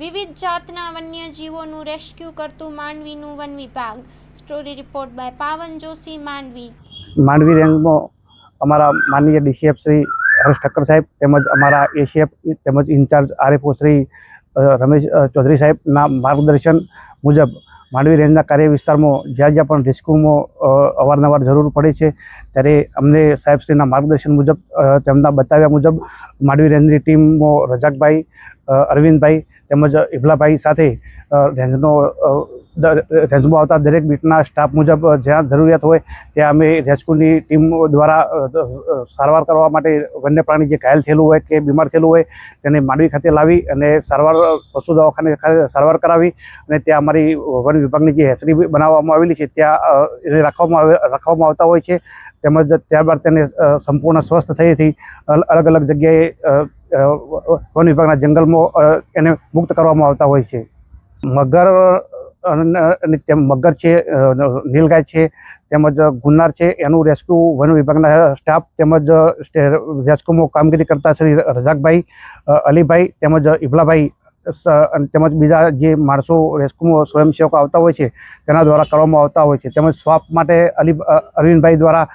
વિવિધ જાતના વન્યજીવોનું રેસ્ક્યુ કરતું માંડવીનું વન વિભાગ. Story report by Pavan Joshi Mandvi Mandvi રેન્જમાં અમારા માનનીય ડીસીએફ શ્રી હર્ષ ઠક્કર સાહેબ તેમજ અમારા એસીએફ તેમજ in charge RFO Shri Ramesh Chaudhary સાહેબના માર્ગદર્શન મુજબ માંડવી રેન્જના કાર્ય વિસ્તારમાં જ્યાં જ્યાં પણ રિસ્કુમાં અવારનવાર જરૂર પડે છે, ત્યારે અમને સાહેબશ્રીના માર્ગદર્શન મુજબ તેમના બતાવ્યા મુજબ માંડવી રેન્જની ટીમમાં રજાકભાઈ અરવિંદભાઈ તેમજ ઇબલાભાઈ સાથે રેન્જનો રેન્જમાં આવતા દરેક બીટના સ્ટાફ મુજબ જ્યાં જરૂરિયાત હોય ત્યાં અમે રેસ્ક્યુની ટીમ દ્વારા સારવાર કરવા માટે વન્ય પ્રાણી જે ઘાયલ થયેલું હોય કે બીમાર થયેલું હોય તેને માંડવી ખાતે લાવી અને સારવાર પશુ દવાખાને સારવાર કરાવી અને ત્યાં અમારી વન વિભાગની જે હેચરી બનાવવામાં આવેલી છે ત્યાં એને રાખવામાં આવે, રાખવામાં આવતા હોય છે. તેમજ ત્યારબાદ તેને સંપૂર્ણ સ્વસ્થ થઈથી અલગ અલગ જગ્યાએ વન વિભાગના જંગલમાં એને મુક્ત કરવામાં આવતા હોય છે. મગર તેમ મગર છે નીલગાય છે, તેમજ ગુન્નાર છે, એનું રેસ્ક્યુ વન વિભાગના સ્ટાફ તેમજ રેસ્ક્યુમાં કામગીરી કરતા શ્રી રજાકભાઈ અલીભાઈ તેમજ ઇબલાભાઈ તેમજ બીજા જે માણસો રેસ્ક્યુમાં સ્વયંસેવકો આવતા હોય છે, તેના દ્વારા કરવામાં આવતા હોય છે. તેમજ સ્વાપ માટે અલી અરવિંદભાઈ દ્વારા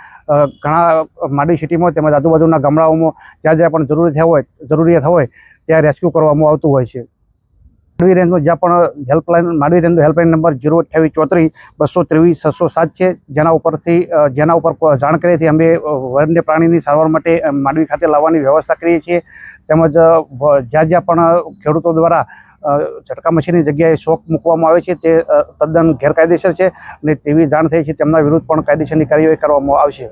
ઘણા માંડવી સિટીમાં તેમજ આજુબાજુના ગામડાઓમાં જ્યાં જ્યાં પણ જરૂરિયાત હોય જરૂરિયાત હોય, ત્યાં રેસ્ક્યુ કરવામાં આવતું હોય છે. માંડવી રેન્જનો જ્યાં પણ હેલ્પલાઇન માંડવી રેન્જનો હેલ્પલાઇન નંબર જીરો અઠ્યાવીસ ચોત્રીસ, બસો ત્રેવીસ, છસો સાત છે. જેના ઉપરથી જેના ઉપર જાણ કરીએથી અમે વન્ય પ્રાણીની સારવાર માટે માંડવી ખાતે લાવવાની વ્યવસ્થા કરીએ છીએ. તેમજ જ્યાં જ્યાં પણ ખેડૂતો દ્વારા ચટકા મશીનની જગ્યાએ શોક મૂકવામાં આવે છે, તે તદ્દન ગેરકાયદેસર છે અને તેવી જાણ થઈ છે. તેમના વિરુદ્ધ પણ કાયદેસરની કાર્યવાહી કરવામાં આવશે.